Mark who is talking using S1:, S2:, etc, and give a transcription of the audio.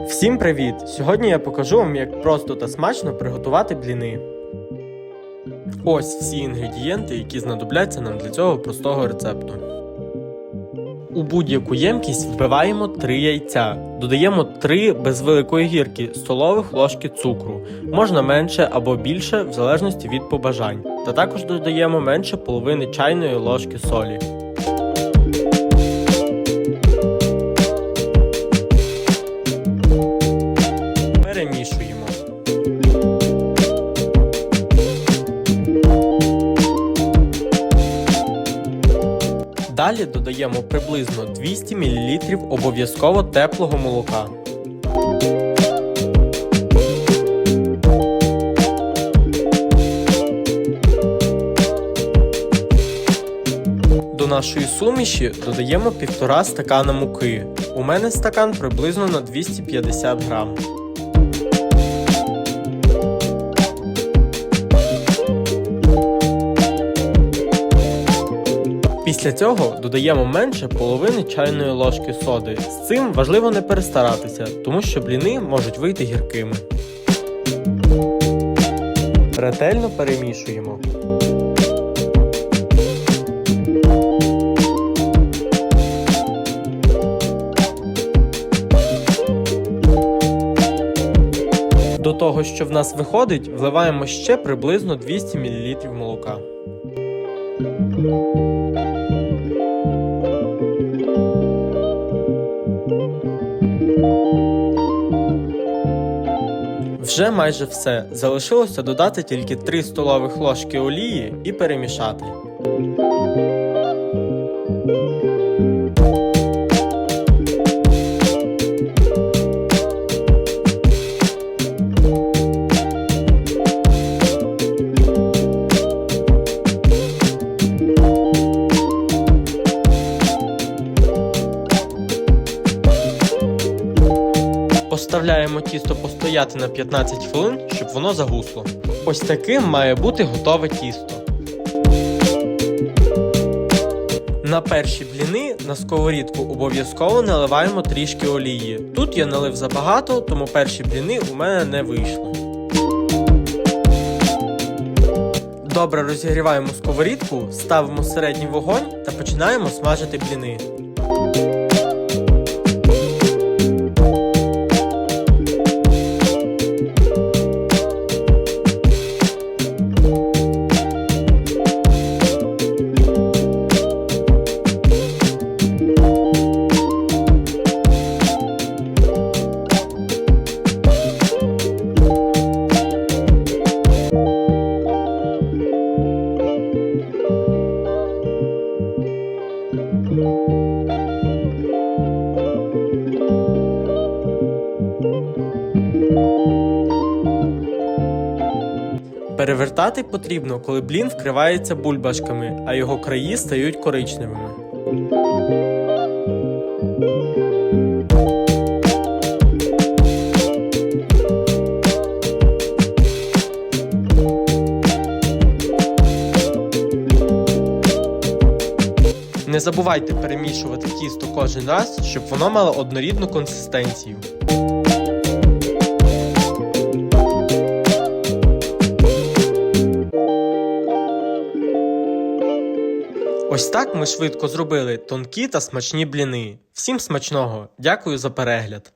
S1: Всім привіт! Сьогодні я покажу вам, як просто та смачно приготувати бліни. Ось всі інгредієнти, які знадобляться нам для цього простого рецепту. У будь-яку ємкість вбиваємо 3 яйця, додаємо 3 без великої гірки столових ложки цукру, можна менше або більше в залежності від побажань. Та також додаємо менше половини чайної ложки солі. Перемішуємо. Далі додаємо приблизно 200 мл обов'язково теплого молока. До нашої суміші додаємо 1,5 стакана муки. У мене стакан приблизно на 250 грам. Після цього додаємо менше половини чайної ложки соди. З цим важливо не перестаратися, тому що бліни можуть вийти гіркими. Ретельно перемішуємо. До того, що в нас виходить, вливаємо ще приблизно 200 мл молока. Вже майже все. Залишилося додати тільки 3 столових ложки олії і перемішати. Поставляємо тісто постояти на 15 хвилин, щоб воно загусло. Ось таким має бути готове тісто. На перші бліни на сковорідку обов'язково наливаємо трішки олії. Тут я налив забагато, тому перші бліни у мене не вийшли. Добре розігріваємо сковорідку, ставимо середній вогонь та починаємо смажити бліни. Перевертати потрібно, коли блін вкривається бульбашками, а його краї стають коричневими. Забувайте перемішувати тісто кожен раз, щоб воно мало однорідну консистенцію. Ось так ми швидко зробили тонкі та смачні бліни. Всім смачного! Дякую за перегляд!